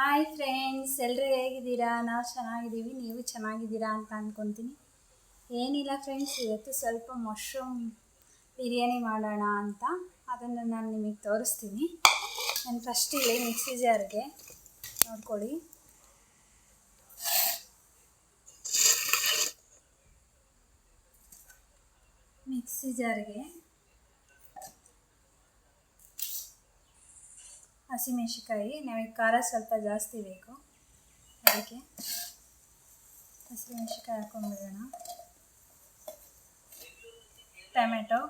Hi friends ಎಲ್ಲರೂ ಹೇಗಿದ್ದೀರಾ? ನಾವು ಚೆನ್ನಾಗಿದ್ದೀವಿ, ನೀವು ಚೆನ್ನಾಗಿದ್ದೀರಾ ಅಂತ ಅಂದ್ಕೊತೀನಿ ಏನಿಲ್ಲ ಫ್ರೆಂಡ್ಸ್ ಇವತ್ತು ಸ್ವಲ್ಪ ಮಶ್ರೂಮ್ ಬಿರಿಯಾನಿ ಮಾಡೋಣ ಅಂತ. ಅದನ್ನು ನಾನು ನಿಮಗೆ ತೋರಿಸ್ತೀನಿ. ನಾನು ಫಸ್ಟ್ ಇಲ್ಲಿ ಮಿಕ್ಸಿ ಜಾರ್ಗೆ ನೋಡ್ಕೊಳ್ಳಿ. ಮಿಕ್ಸಿ ಜಾರ್ಗೆ ಹಸಿಮೆಣಸಿಕಾಯಿ ನಮಗೆ ಖಾರ ಸ್ವಲ್ಪ ಜಾಸ್ತಿ ಬೇಕು. ಅದಕ್ಕೆ ಹಸಿಮೆಣಸಿಕಾಯಿ ಹಾಕೊಂಡ್ಬಿಡೋಣ. ಟೊಮೆಟೊ,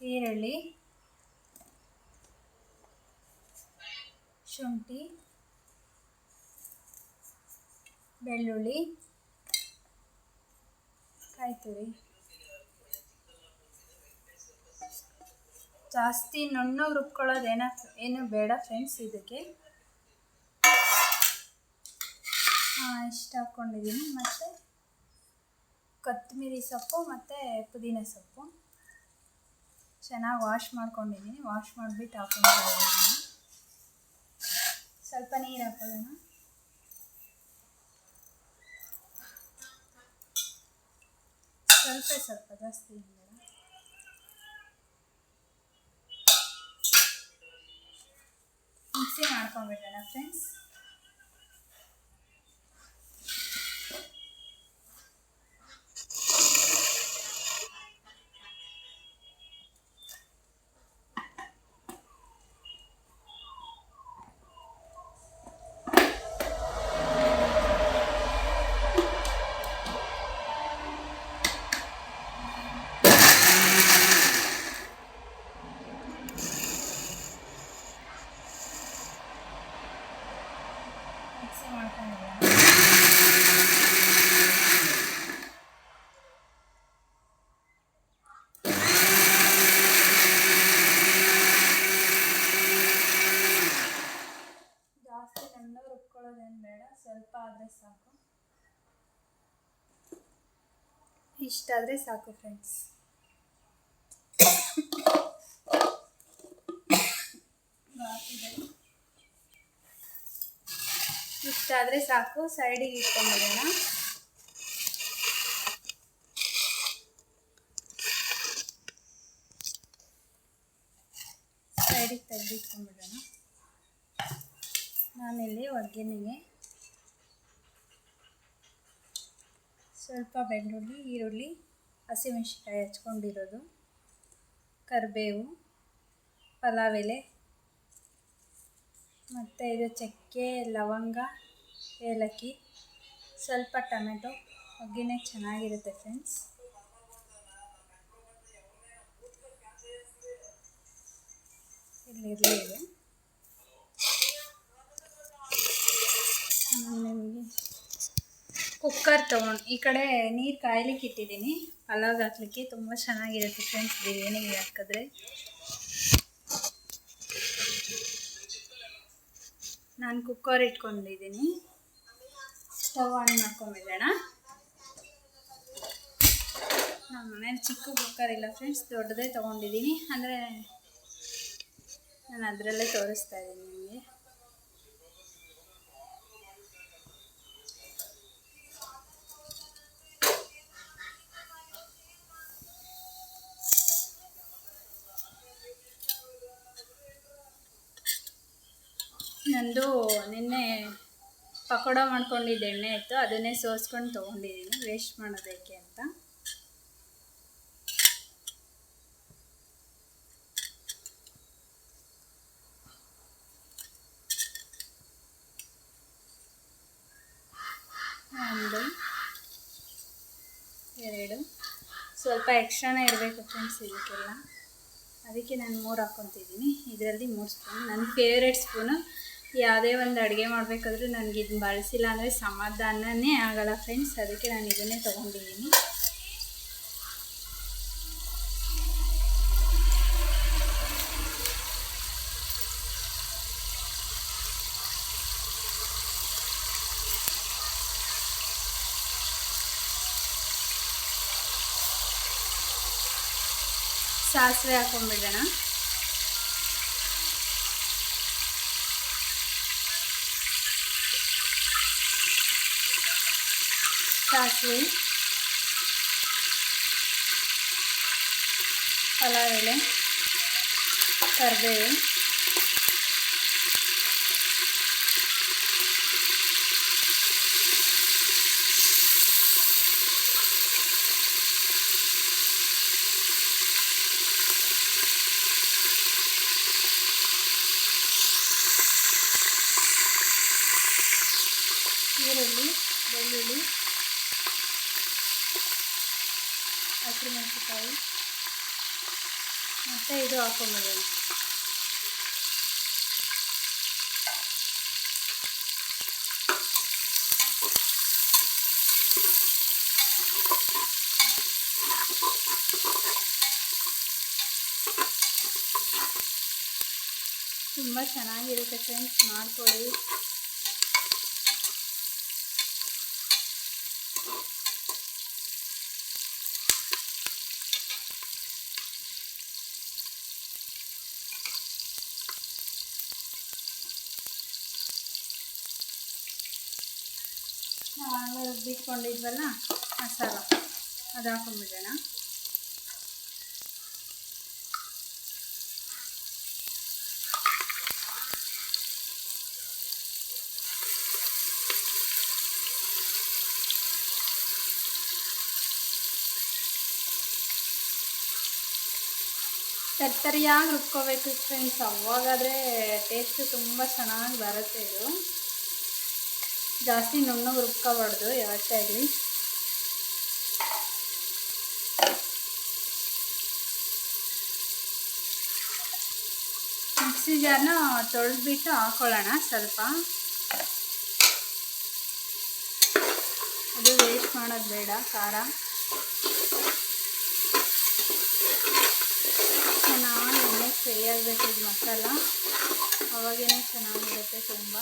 ಈರುಳ್ಳಿ, ಶುಂಠಿ, ಬೆಳ್ಳುಳ್ಳಿ ಕಾಯಿ ತುರಿ ಜಾಸ್ತಿ ನುಣ್ಣಗೆ ಏನ, ಏನು ಬೇಡ ಫ್ರೆಂಡ್ಸ್ ಇದಕ್ಕೆ. ಇಷ್ಟು ಹಾಕ್ಕೊಂಡಿದ್ದೀನಿ ಮತ್ತು ಕೊತ್ತಂಬರಿ ಸೊಪ್ಪು ಮತ್ತು ಪುದೀನ ಸೊಪ್ಪು. ಚೆನ್ನಾಗಿ ವಾಶ್ ಮಾಡ್ಕೊಂಡಿದ್ದೀನಿ ವಾಶ್ ಮಾಡಿಬಿಟ್ಟು ಹಾಕೊಂಡಿದ್ದೀನಿ ಸ್ವಲ್ಪ ನೀರು ಹಾಕೊಳ್ಳೋಣ. ಸ್ವಲ್ಪ ಸ್ವಲ್ಪ ಜಾಸ್ತಿ ಇಲ್ಲ. ಮಿಕ್ಸಿ ಮಾಡ್ಕೊಂಡ್ಬಿಡೋಣ ಫ್ರೆಂಡ್ಸ್ ಇಷ್ಟಾದರೆ ಸಾಕು ಫ್ರೆಂಡ್ಸ್ ಇಷ್ಟಾದರೆ ಸಾಕು ಸೈಡಿಗೆ ಇಟ್ಕೊಂಡ್ಬಿಡೋಣ ಸೈಡಿಗೆ ತೆಗೆದಿಟ್ಕೊಂಡ್ಬಿಡೋಣ ನಾನಿಲ್ಲಿ ಒಗ್ಗರಣೆಗೆ ಸ್ವಲ್ಪ ಬೆಳ್ಳುಳ್ಳಿ ಈರುಳ್ಳಿ ಹಸಿಮೆಣಸಿನ್ಕಾಯಿ ಹಚ್ಕೊಂಡಿರೋದು, ಕರಿಬೇವು ಪಲಾವ್ ಎಲೆ ಮತ್ತು ಇದು ಚಕ್ಕೆ, ಲವಂಗ, ಏಲಕ್ಕಿ, ಸ್ವಲ್ಪ ಟೊಮೆಟೊ ಒಗ್ಗರಣೆ ಚೆನ್ನಾಗಿರುತ್ತೆ ಫ್ರೆಂಡ್ಸ್. ಇಲ್ಲಿರಲಿ ಇದು. ನಿಮಗೆ ಕುಕ್ಕರ್ ತೊಗೊಂಡು ಈ ಕಡೆ ನೀರು ಕಾಯ್ಲಿಕ್ಕೆ ಇಟ್ಟಿದ್ದೀನಿ ಪಲಾವ್ ಹಾಕ್ಲಿಕ್ಕೆ ತುಂಬ ಚೆನ್ನಾಗಿರುತ್ತೆ ಫ್ರೆಂಡ್ಸ್ ಬಿರಿಯಾನಿಗೆ ಹಾಕಿದ್ರೆ. ನಾನು ಕುಕ್ಕರ್ ಇಟ್ಕೊಂಡಿದ್ದೀನಿ ಸ್ಟವ್ ಆನ್ ಮಾಡ್ಕೊಂಬಿಡೋಣ ನಮ್ಮ ಮನೇಲಿ ಚಿಕ್ಕ ಕುಕ್ಕರ್ ಇಲ್ಲ ಫ್ರೆಂಡ್ಸ್ ದೊಡ್ಡದೇ ತೊಗೊಂಡಿದ್ದೀನಿ ಅಂದರೆ ನಾನು ಅದರಲ್ಲೇ ತೋರಿಸ್ತಾ ಇದ್ದೀನಿ ನಿಮಗೆ. ನಂದು ನಿನ್ನೆ ಪಕೋಡ ಮಾಡ್ಕೊಂಡಿದ್ದ, ಎಣ್ಣೆ ಇತ್ತು ಅದನ್ನೇ ಸೋಸ್ಕೊಂಡು ತೊಗೊಂಡಿದ್ದೀನಿ. ವೇಸ್ಟ್ ಮಾಡೋದಕ್ಕೆ ಅಂತ. ಒಂದು, ಎರಡು. ಸ್ವಲ್ಪ ಎಕ್ಸ್ಟ್ರಾನೇ ಇರಬೇಕು ಫ್ರೆಂಡ್ಸ್ ಇದಕ್ಕೆಲ್ಲ. ಅದಕ್ಕೆ ನಾನು ಮೂರು ಹಾಕ್ಕೊತಿದ್ದೀನಿ. ಇದರಲ್ಲಿ ಮೂರು ಸ್ಪೂನ್ ನನ್ನ ಫೇವ್ರೆಟ್ ಸ್ಪೂನು ಯಾವುದೇ ಒಂದು ಅಡುಗೆ ಮಾಡಬೇಕಾದ್ರೂ ನನಗೆ ಇದನ್ನ ಬಳಸಿಲ್ಲ ಅಂದರೆ ಸಮಾಧಾನನೇ ಆಗಲ್ಲ ಫ್ರೆಂಡ್ಸ್ ಅದಕ್ಕೆ ನಾನು ಇದನ್ನೇ ತೊಗೊಂಡಿದ್ದೀನಿ. ಸಾಸಿವೆ ಹಾಕೊಂಡ್ಬಿಡೋಣ. ಸಾಸಿವೆ ಪಲಾವ್ ಎಲೆ ಕರಿಬೇವು ಈರುಳ್ಳಿ ಬೆಳ್ಳುಳ್ಳಿ ಹಸಿಮೆಣಸಿಕಾಯಿ ಮತ್ತು ಇದು ಹಾಕೊಂಬಿಡೋಣ ತುಂಬ ಚೆನ್ನಾಗಿರುತ್ತೆ ಫ್ರೆಂಡ್ಸ್ ಮಾಡ್ಕೊಳ್ಳಿ ನಾವು ಆಗಲೇ ರುಬ್ಬಿಟ್ಕೊಂಡಿದ್ವಲ್ಲ ಮಸಾಲ ಅದು ಹಾಕೊಂಡ್ಬಿಡೋಣ. ತರ್ತರಿಯಾಗಿ ರುಬ್ಕೋಬೇಕು ಫ್ರೆಂಡ್ಸ್ ಅವಾಗಾದರೆ ಟೇಸ್ಟ್ ತುಂಬ ಚೆನ್ನಾಗಿ ಬರುತ್ತೆ ಇದು. ಜಾಸ್ತಿ ನುಣ್ಣಗೆ ರುಬ್ಕೋಬಾರ್ದು ಯಾವತ್ತೇ ಆಗಲಿ? ಮಿಕ್ಸಿ ಜಾರನ್ನ ತೊಳೆದ್ಬಿಟ್ಟು ಹಾಕೊಳ್ಳೋಣ ಸ್ವಲ್ಪ. ಅದು ವೇಸ್ಟ್ ಮಾಡೋದು ಬೇಡ, ಖಾರ. ಚೆನ್ನಾಗಿ ಎಣ್ಣೆ ಫ್ರೈ ಆಗಬೇಕು ಇದು ಮಸಾಲ. ಅವಾಗೇನೆ ಚೆನ್ನಾಗಿರುತ್ತೆ ತುಂಬ.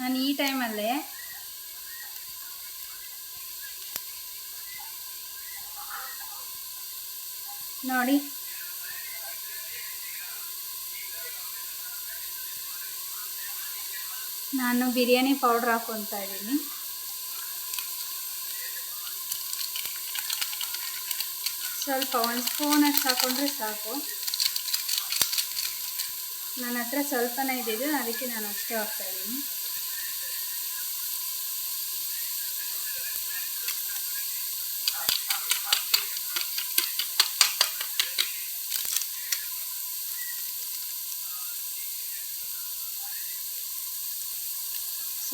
ನಾನು ಈ ಟೈಮಲ್ಲೇ ನೋಡಿ. ನಾನು ಬಿರಿಯಾನಿ ಪೌಡ್ರ್ ಹಾಕ್ಕೊತಾ ಇದ್ದೀನಿ. ಸ್ವಲ್ಪ ಒಂದು ಸ್ಪೂನಷ್ಟು ಹಾಕೊಂಡ್ರೆ ಸಾಕು. ನನ್ನ ಹತ್ರ ಸ್ವಲ್ಪನೇ ಇದ್ದಿದ್ದು ಅದಕ್ಕೆ ನಾನು ಅಷ್ಟೇ ಹಾಕ್ತಾಯಿದ್ದೀನಿ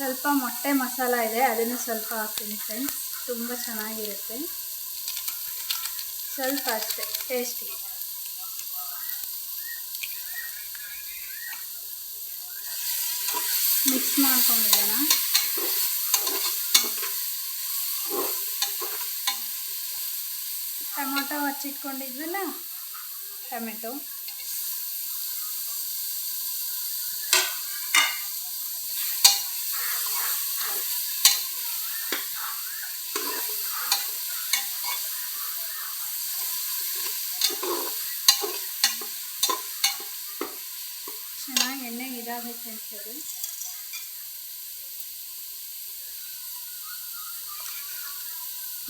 ಸ್ವಲ್ಪ ಮೊಟ್ಟೆ ಮಸಾಲ ಇದೆ, ಅದನ್ನು ಸ್ವಲ್ಪ ಹಾಕ್ತೀನಿ ಫ್ರೆಂಡ್ಸ್ ತುಂಬ ಚೆನ್ನಾಗಿರುತ್ತೆ. ಸ್ವಲ್ಪ ಅಷ್ಟೇ ಟೇಸ್ಟಿ ಮಿಕ್ಸ್ ಮಾಡ್ಕೊಂಬಿಡೋಣ ಟೊಮೊಟೊ ಹಚ್ಚಿಟ್ಕೊಂಡಿದ್ವಲ್ಲ, ಟೊಮೆಟೊ ಚೆನ್ನಾಗಿ ಎಣ್ಣೆಗೆ ಇದಾಗಬೇಕು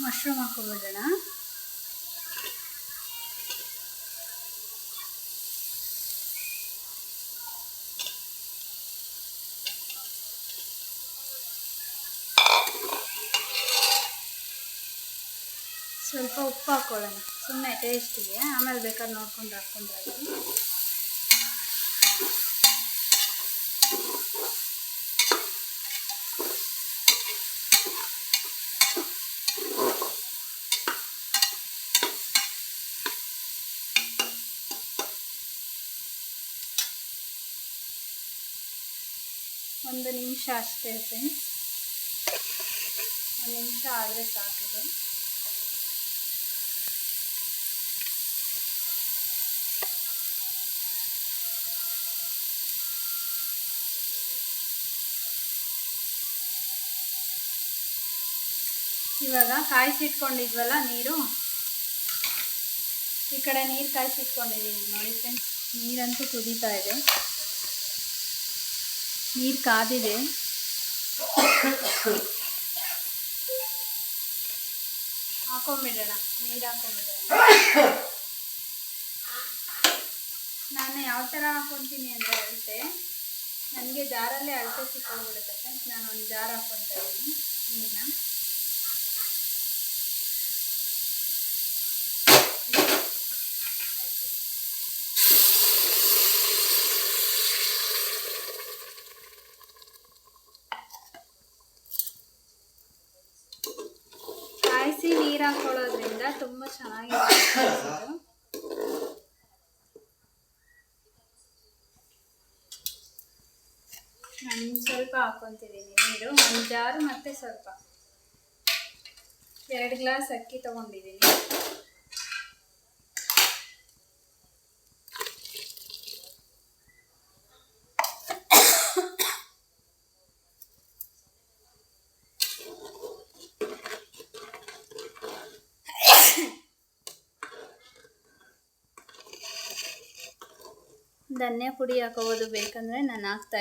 ಮಶ್ರೂಮ್ ಹಾಕೋಬಿಡೋಣ ಸ್ವಲ್ಪ ಉಪ್ಪು ಹಾಕ್ಕೊಳ್ಳೋಣ ಸುಮ್ಮನೆ ಟೇಸ್ಟಿಗೆ ಆಮೇಲೆ ಬೇಕಾದ್ರೆ ನೋಡ್ಕೊಂಡು ಹಾಕ್ಕೊಂಡ್ರೆ ಆಯ್ತು ಒಂದು ನಿಮಿಷ ಅಷ್ಟೇ ಫ್ರೆಂಡ್ಸ್. ಒಂದು ನಿಮಿಷ ಆದರೆ ಸಾಕಿದೆ ಇವಾಗ ಕಾಯಿಸಿಟ್ಕೊಂಡಿದ್ವಲ್ಲ ನೀರು? ಈ ಕಡೆ ನೀರು ಕಾಯಿಸಿಟ್ಕೊಂಡಿದ್ದೀನಿ ನೋಡಿ ಫ್ರೆಂಡ್ಸ್. ನೀರಂತೂ ಕುದೀತಾ ಇದೆ. ನೀರು ಕಾದಿದೆ. ಹಾಕೊಂಬಿಡೋಣ, ನೀರು ಹಾಕೊಂಬಿಡೋಣ. ನಾನು ಯಾವ ಥರ ಹಾಕೊತೀನಿ ಅಂತ ಅಳತೆ ನನಗೆ ಜಾರಲ್ಲೇ ಅಳತೆ ಸಿಕ್ಕೋಗ್ಬಿಡುತ್ತೆ ಫ್ರೆಂಡ್ಸ್ ನಾನು ಒಂದು ಜಾರ್ ಹಾಕ್ಕೊತಾ ಇದ್ದೀನಿ ನೀರನ್ನ ಕಾಯಿಸಿ ನೀರು ಹಾಕೊಳ್ಳೋದ್ರಿಂದ ತುಂಬ ಚೆನ್ನಾಗಿರುತ್ತೆ ಇದು. ನಾನು ಸ್ವಲ್ಪ ಹಾಕ್ಕೊತಿದ್ದೀನಿ ನೀರು ಒಂದು ಜಾರು ಮತ್ತು ಸ್ವಲ್ಪ. ಎರಡು ಗ್ಲಾಸ್ ಅಕ್ಕಿ ತೊಗೊಂಡಿದ್ದೀನಿ. ಧನ್ಯ ಪುಡಿ ಹಾಕೋಬೋದು ಬೇಕಂದರೆ ನಾನು ಹಾಕ್ತಾ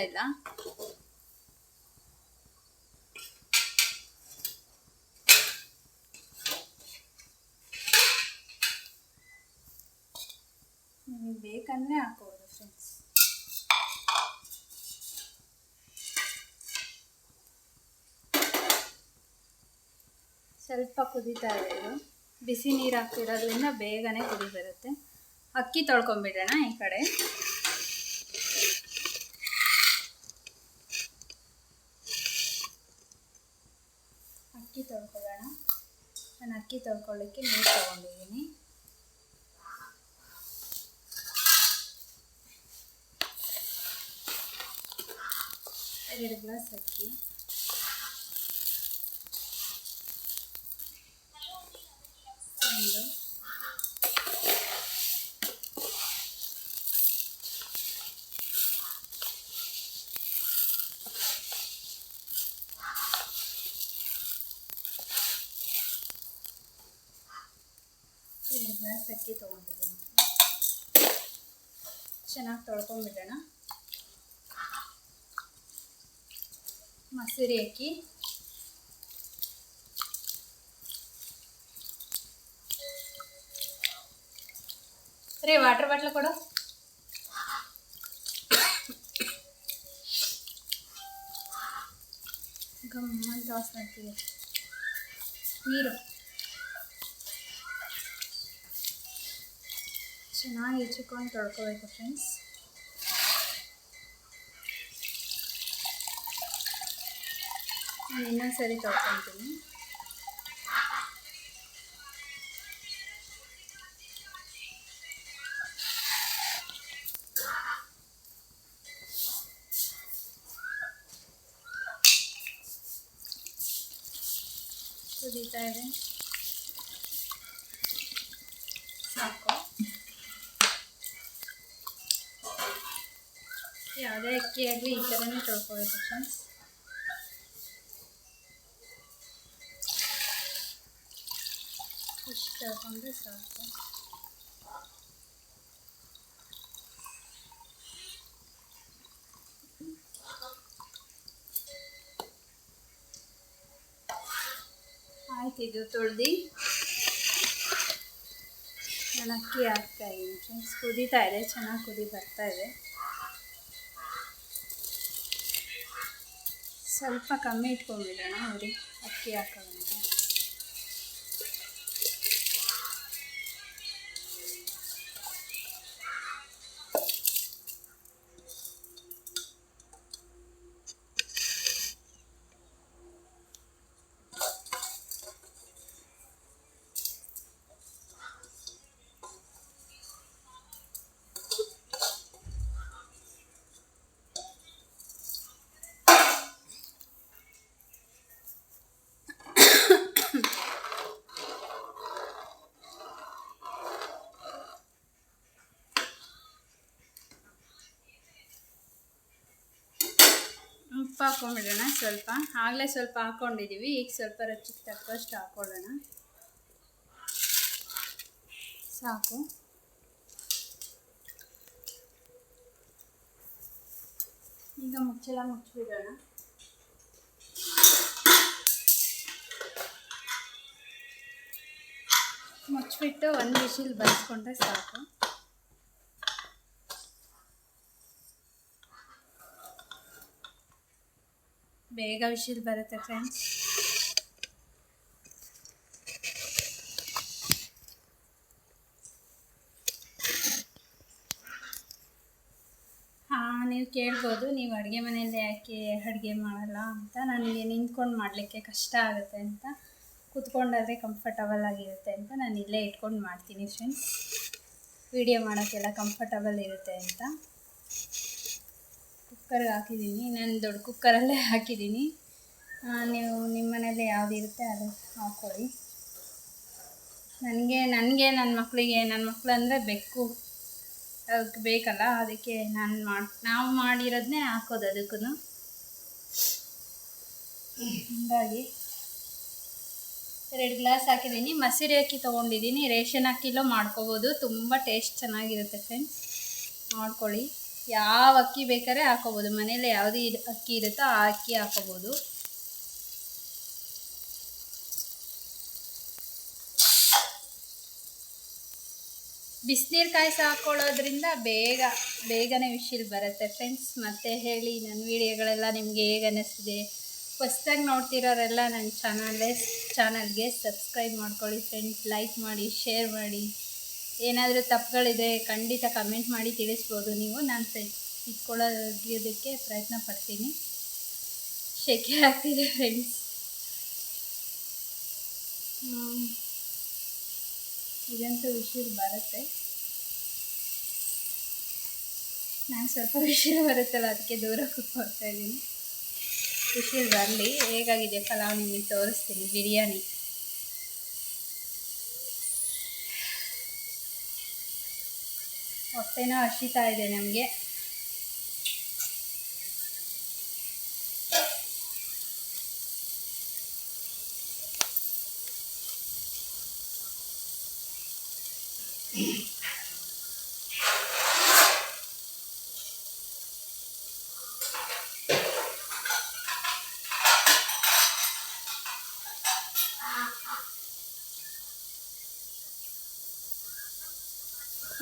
ಸ್ವಲ್ಪ ಕುದೀತಾ ಇದೆ ಇದು ಬಿಸಿ ನೀರು ಹಾಕ್ತಿರೋದ್ರಿಂದ ಬೇಗನೆ ಕುದಿ ಬರುತ್ತೆ. ಅಕ್ಕಿ ತೊಳ್ಕೊಂಬಿಡೋಣ ಈ ಕಡೆ. ಅಕ್ಕಿ ತೊಳ್ಕೊಳ್ಳೋಣ. ನಾನು ಅಕ್ಕಿ ತೊಳ್ಕೊಳ್ಳೋಕ್ಕೆ ನೀರು ತೊಗೊಂಡಿದ್ದೀನಿ. ಎರಡು ಗ್ಲಾಸ್ ಅಕ್ಕಿ. ಒಂದು ಗ್ಲಾಸ್ ಅಕ್ಕಿ ತೊಗೊಂಡಿದ್ದೀನಿ ಚೆನ್ನಾಗಿ ತೊಳ್ಕೊಂಡ್ಬಿಡೋಣ. ಮಸೂರಿ ಅಕ್ಕಿ. ರೀ ವಾಟರ್ ಬಾಟ್ಲ್ ಕೊಡು ಗಮ್ಮಂತ ವಾಸನೆ ಆಗ್ತಿದೆ ನೀರು ಚೆನ್ನಾಗಿ ಹೆಚ್ಚಿಕೊಂಡು ತೊಳ್ಕೊಬೇಕು ಫ್ರೆಂಡ್ಸ್ ನಾನು ಇನ್ನೊಂದು ಸರಿ ತೊಳ್ಕೊತೀನಿ ಕುದೀತಾ ಇದೆ ಸಾಕು ಯಾವುದೇ ಅಕ್ಕಿ ಆಗಲಿ ಈ ಥರನೇ ತೊಳ್ಕೊಬೇಕು ಫ್ರೆಂಡ್ಸ್ ಇಷ್ಟು ಹಾಕೊಂಡ್ರೆ ಸಾಕು ಇದು ತೊಳ್ದು ನಾನು ಅಕ್ಕಿ ಹಾಕ್ತಾ ಇದ್ದೀನಿ ಫ್ರೆಂಡ್ಸ್ ಕುದೀತಾ ಇದೆ. ಚೆನ್ನಾಗಿ ಕುದಿ ಬರ್ತಾ ಇದೆ. ಸ್ವಲ್ಪ ಕಮ್ಮಿ ಇಟ್ಕೊಂಡ್ಬಿಡೋಣ. ನೋಡಿ, ಅಕ್ಕಿ ಹಾಕೋಣ. ಉಪ್ಪು ಹಾಕೊಂಡ್ಬಿಡೋಣ ಸ್ವಲ್ಪ. ಆಗಲೇ ಸ್ವಲ್ಪ ಹಾಕ್ಕೊಂಡಿದ್ದೀವಿ ಈಗ ಸ್ವಲ್ಪ ರುಚಿಗೆ ತಕ್ಕಷ್ಟು ಹಾಕ್ಕೊಳ್ಳೋಣ. ಸಾಕು. ಈಗ ಮುಚ್ಚಳ ಮುಚ್ಚಿಬಿಡೋಣ. ಮುಚ್ಚಿಬಿಟ್ಟು ಒಂದು ವಿಶಿಲ್ ಬರೆಸ್ಕೊಂಡ್ರೆ ಸಾಕು. ಬೇಗ ವಿಷಲ್ ಬರುತ್ತೆ ಫ್ರೆಂಡ್ಸ್ ನೀವು ಕೇಳ್ಬೋದು, ನೀವು ಅಡುಗೆ ಮನೆಯಲ್ಲಿ ಯಾಕೆ ಅಡುಗೆ ಮಾಡಲ್ಲ ಅಂತ. ನನಗೆ ನಿಂತ್ಕೊಂಡು ಮಾಡಲಿಕ್ಕೆ ಕಷ್ಟ ಆಗುತ್ತೆ ಅಂತ. ಕೂತ್ಕೊಂಡಾದರೆ ಕಂಫರ್ಟಬಲ್ ಆಗಿರುತ್ತೆ ಅಂತ ನಾನು ಇಲ್ಲೇ ಇಟ್ಕೊಂಡು ಮಾಡ್ತೀನಿ ಫ್ರೆಂಡ್ಸ್ ವಿಡಿಯೋ ಮಾಡೋಕ್ಕೆಲ್ಲ ಕಂಫರ್ಟಬಲ್ ಇರುತ್ತೆ ಅಂತ. ಕುಕ್ಕರ್ಗೆ ಹಾಕಿದ್ದೀನಿ ನಾನು ದೊಡ್ಡ ಕುಕ್ಕರಲ್ಲೇ ಹಾಕಿದ್ದೀನಿ. ನೀವು ನಿಮ್ಮ ಮನೇಲಿ ಯಾವ್ದು ಇರುತ್ತೆ ಅದು ಹಾಕ್ಕೊಳ್ಳಿ ನನಗೆ ನನಗೆ ನನ್ನ ಮಕ್ಕಳಿಗೆ ನನ್ನ ಮಕ್ಕಳು ಅಂದರೆ ಬೆಕ್ಕು. ಅದಕ್ಕೆ ಬೇಕಲ್ಲ, ಅದಕ್ಕೆ ನಾನು ಮಾಡಿ, ನಾವು ಮಾಡಿರೋದನ್ನೇ ಹಾಕೋದು ಅದಕ್ಕೂ ಹಿಂಗಾಗಿ ಎರಡು ಗ್ಲಾಸ್ ಹಾಕಿದ್ದೀನಿ. ಮಸೂರಿ ಅಕ್ಕಿ ತೊಗೊಂಡಿದ್ದೀನಿ. ರೇಷನ್ ಅಕ್ಕಿಲೂ ಮಾಡ್ಕೋಬೋದು. ತುಂಬ ಟೇಸ್ಟ್ ಚೆನ್ನಾಗಿರುತ್ತೆ ಫ್ರೆಂಡ್ಸ್. ಮಾಡ್ಕೊಳ್ಳಿ. ಯಾವ ಅಕ್ಕಿ ಬೇಕಾದ್ರೆ ಹಾಕೋಬೋದು. ಮನೇಲಿ ಯಾವುದು ಅಕ್ಕಿ ಇರುತ್ತೋ ಆ ಅಕ್ಕಿ ಹಾಕೋಬೋದು. ಬಿಸಿನೀರು ಕಾಯಿಸಿ ಹಾಕ್ಕೊಳ್ಳೋದ್ರಿಂದ ಬೇಗ, ಬೇಗನೆ ವಿಶಿಲ್ ಬರುತ್ತೆ ಫ್ರೆಂಡ್ಸ್. ಮತ್ತೆ ಹೇಳಿ ನನ್ನ ವಿಡಿಯೋಗಳೆಲ್ಲ ನಿಮಗೆ ಹೇಗೆ ಅನ್ನಿಸ್ತಿದೆ ಹೊಸ್ದಾಗಿ ನೋಡ್ತಿರೋರೆಲ್ಲ ನನ್ನ ಚಾನಲ್ಲೇ ಚಾನಲ್ಗೆ ಸಬ್ಸ್ಕ್ರೈಬ್ ಮಾಡ್ಕೊಳ್ಳಿ ಫ್ರೆಂಡ್ಸ್. ಲೈಕ್ ಮಾಡಿ, ಶೇರ್ ಮಾಡಿ. ಏನಾದರೂ ತಪ್ಪುಗಳಿದೆ ಖಂಡಿತ ಕಮೆಂಟ್ ಮಾಡಿ ತಿಳಿಸ್ಬೋದು ನೀವು. ನಾನು ತಿದ್ಕೊಳ್ಳೋದಕ್ಕೆ ಪ್ರಯತ್ನ ಪಡ್ತೀನಿ. ಶೆಕೆ ಆಗ್ತಿದೆ ಫ್ರೆಂಡ್ಸ್ ಇದಂತೂ ವಿಷಯ ಬರುತ್ತೆ. ನಾನು ಸ್ವಲ್ಪ ವಿಷಯ ಬರುತ್ತಲ್ಲ, ಅದಕ್ಕೆ ದೂರ ಕೂತ್ಕೊಳ್ತಾ ಇದ್ದೀನಿ. ವಿಷಯ ಬರಲಿ. ಹೇಗಾಗಿದೆ ಪಲಾವ್ ನಿಮಗೆ ತೋರಿಸ್ತೀನಿ. ಬಿರಿಯಾನಿ. ಹೊಟ್ಟೆನೂ ಹಸಿತಾ ಇದೆ ನಮಗೆ.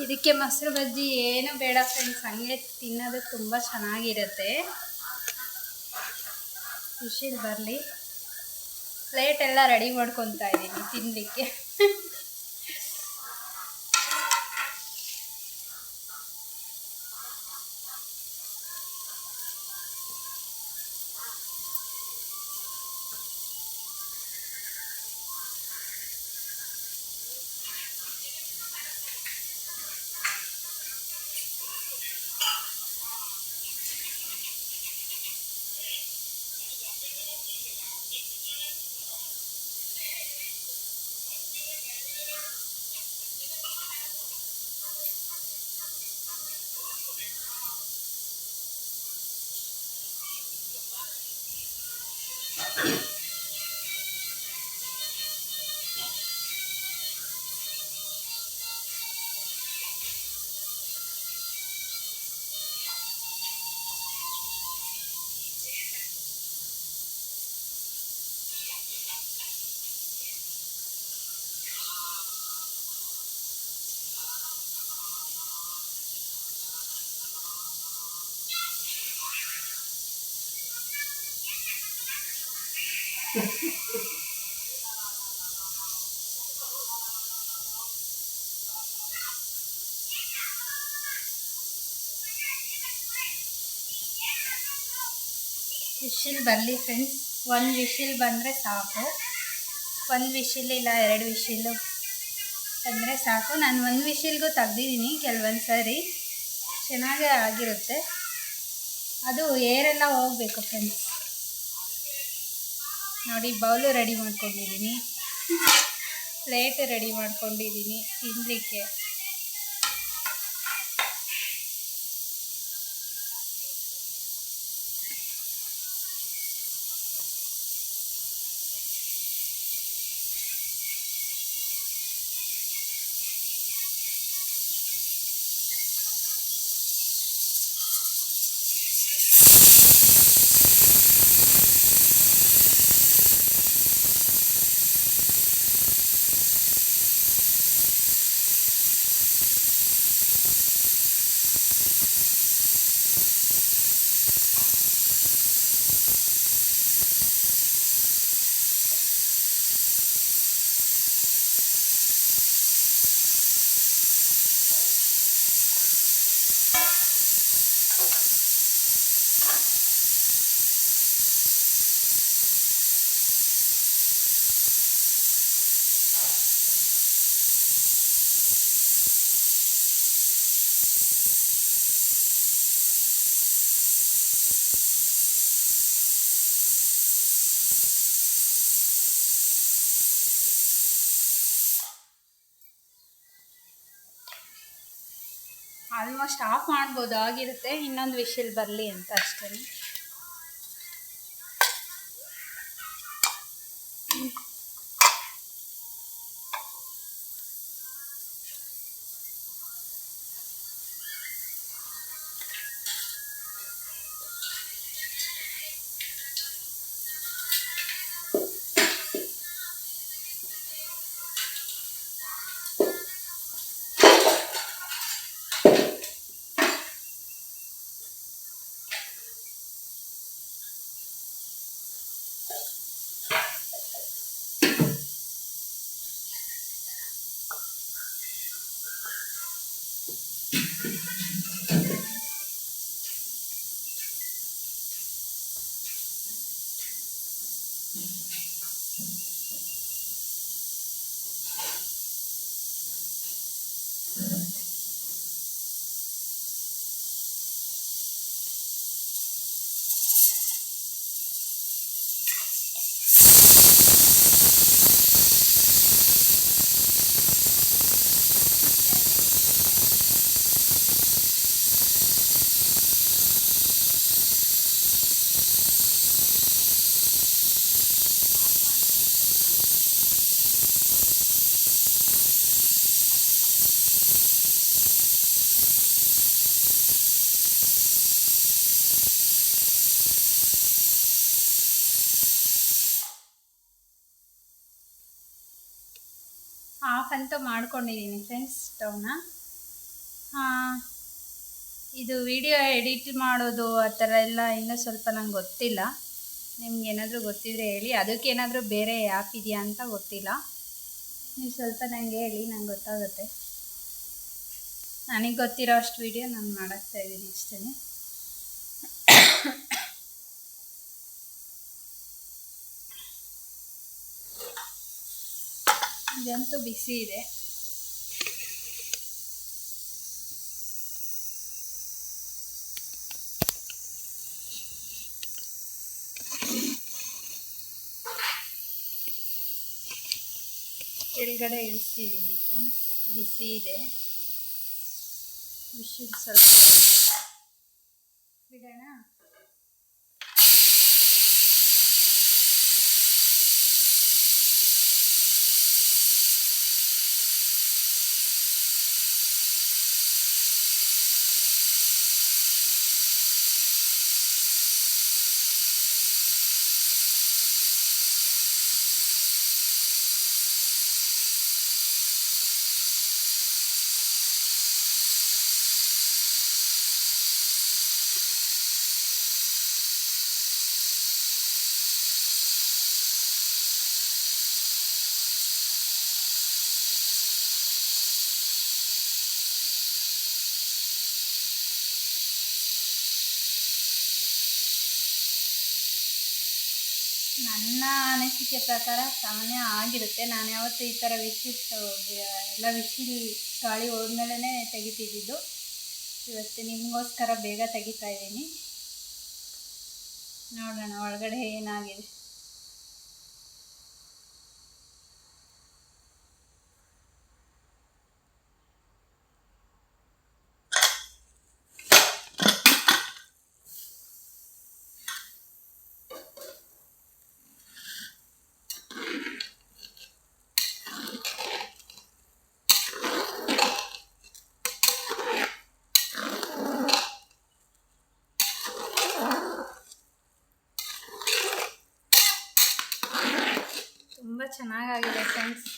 ಇದಕ್ಕೆ ಮೊಸರು ಬಜ್ಜಿ ಏನು ಬೇಡ ಫ್ರೆಂಡ್ಸ್ ಹಂಗೆ ತಿನ್ನೋದು ತುಂಬ ಚೆನ್ನಾಗಿರುತ್ತೆ. ಖುಷಿಲಿ ಬರಲಿ. ಪ್ಲೇಟ್ ಎಲ್ಲ ರೆಡಿ ಮಾಡ್ಕೊತಾ ಇದ್ದೀನಿ ತಿನ್ನಲಿಕ್ಕೆ ವಿಶಿಲ್ ಬರಲಿ ಫ್ರೆಂಡ್ಸ್ ಒಂದು ವಿಶಿಲ್ ಬಂದರೆ ಸಾಕು. ಒಂದು ವಿಶಿಲ್ ಇಲ್ಲ, ಎರಡು ವಿಶಿಲ್ಲು ಅಂದರೆ ಸಾಕು. ನಾನು ಒಂದು ವಿಶಿಲ್ಗೂ ತೆಗ್ದಿದ್ದೀನಿ ಕೆಲವೊಂದು ಸಾರಿ. ಚೆನ್ನಾಗೇ ಆಗಿರುತ್ತೆ. ಅದು ಏರೆಲ್ಲ ಹೋಗಬೇಕು ಫ್ರೆಂಡ್ಸ್ ನೋಡಿ, ಬೌಲು ರೆಡಿ ಮಾಡ್ಕೊಂಡಿದ್ದೀನಿ. ಪ್ಲೇಟ್ ರೆಡಿ ಮಾಡ್ಕೊಂಡಿದ್ದೀನಿ ತಿನ್ನಲಿಕ್ಕೆ ಆಲ್ಮೋಸ್ಟ್ ಆಫ್ ಮಾಡ್ಬೋದು ಆಗಿರುತ್ತೆ ಇನ್ನೊಂದು ವಿಷಲ್ ಬರಲಿ ಅಂತ ಅಷ್ಟೇ ಮಾಡ್ಕೊಂಡಿದ್ದೀನಿ ಫ್ರೆಂಡ್ಸ್ ಸ್ಟವ್ನ ಇದು ವಿಡಿಯೋ ಎಡಿಟ್ ಮಾಡೋದು ಆ ಥರ ಎಲ್ಲ ಇನ್ನೂ ಸ್ವಲ್ಪ ನಂಗೆ ಗೊತ್ತಿಲ್ಲ. ನಿಮ್ಗೆ ಏನಾದರೂ ಗೊತ್ತಿದ್ರೆ ಹೇಳಿ. ಅದಕ್ಕೇನಾದರೂ ಬೇರೆ ಆ್ಯಪ್ ಇದೆಯಾ ಅಂತ ಗೊತ್ತಿಲ್ಲ. ನೀವು ಸ್ವಲ್ಪ ನನಗೆ ಹೇಳಿ, ನಂಗೆ ಗೊತ್ತಾಗುತ್ತೆ. ನನಗೆ ಗೊತ್ತಿರೋ ಅಷ್ಟು ವಿಡಿಯೋ ನಾನು ಮಾಡಾಕ್ತಾ ಇದ್ದೀನಿ ಇಷ್ಟೇ ಇದಂತೂ ಬಿಸಿ ಇದೆ. ಕೆಳಗಡೆ ಇಳಿಸ್ತಿದ್ದೀನಿ ಫ್ರೆಂಡ್ಸ್ ಬಿಸಿ ಇದೆ ವಿಷಲ್ ಸ್ವಲ್ಪ. ಬಿಡೋಣ ನನ್ನ ಅನಿಸಿಕೆ ಪ್ರಕಾರ ಸಾಮಾನ್ಯ ಆಗಿರುತ್ತೆ. ನಾನು ಯಾವತ್ತೂ ಈ ಥರ ವಿಶಿಷ್ಟ ಎಲ್ಲ ವಿಶಿಲ್ ಗಾಳಿ ಹೋದ್ಮೇಲೆ ತೆಗಿತಿದ್ದಿದ್ದು. ಇವತ್ತು ನಿಮಗೋಸ್ಕರ ಬೇಗ ತೆಗಿತಾ ಇದ್ದೀನಿ. ನೋಡೋಣ, ಒಳಗಡೆ ಏನಾಗಿದೆ. ತುಂಬ ಚೆನ್ನಾಗಾಗಿದೆ ಫ್ರೆಂಡ್ಸ್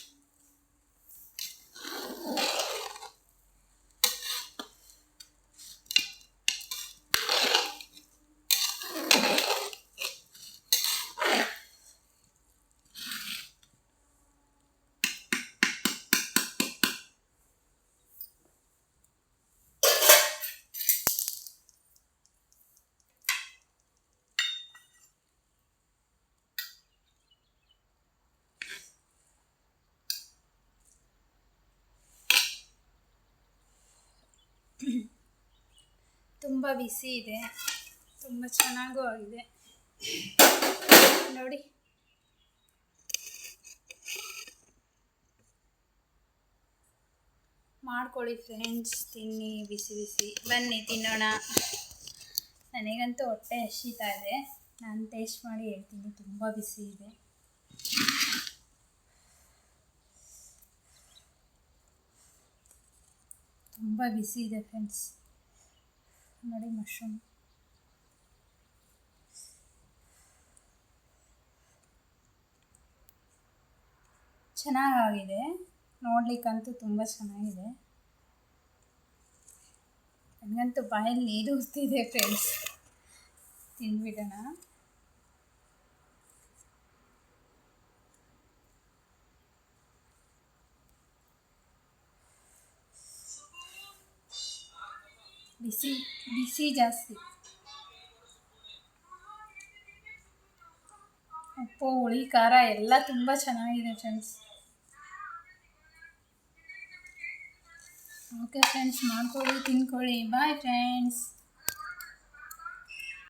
ಬಿಸಿ ಇದೆ. ತುಂಬ ಚೆನ್ನಾಗೂ ಆಗಿದೆ. ನೋಡಿ. ಮಾಡ್ಕೊಳ್ಳಿ ಫ್ರೆಂಡ್ಸ್ ತಿನ್ನಿ ಬಿಸಿ ಬಿಸಿ ಬನ್ನಿ, ತಿನ್ನೋಣ. ನನಗಂತೂ ಹೊಟ್ಟೆ ಹಸಿತಾ ಇದೆ. ನಾನು ಟೇಸ್ಟ್ ಮಾಡಿ ಹೇಳ್ತೀನಿ. ತುಂಬ ಬಿಸಿ ಇದೆ. ತುಂಬ ಬಿಸಿ ಇದೆ ಫ್ರೆಂಡ್ಸ್ ನೋಡಿ ಮಶ್ರೂಮ್ ಚೆನ್ನಾಗಾಗಿದೆ. ನೋಡ್ಲಿಕ್ಕಂತೂ ತುಂಬ ಚೆನ್ನಾಗಿದೆ. ನನಗಂತೂ ಬಾಯಲ್ಲಿ ನೀರು ಉರ್ತಿದೆ ಫ್ರೆಂಡ್ಸ್ ತಿಂದ್ಬಿಡೋಣ. ಬಿಸಿ ಬಿಸಿ ಜಾಸ್ತಿ. ಉಪ್ಪು ಹುಳಿ, ಖಾರ ಎಲ್ಲ ತುಂಬ ಚೆನ್ನಾಗಿದೆ ಫ್ರೆಂಡ್ಸ್ ಓಕೆ ಫ್ರೆಂಡ್ಸ್ ಮಾಡ್ಕೊಳ್ಳಿ, ತಿನ್ಕೊಳ್ಳಿ. Bye friends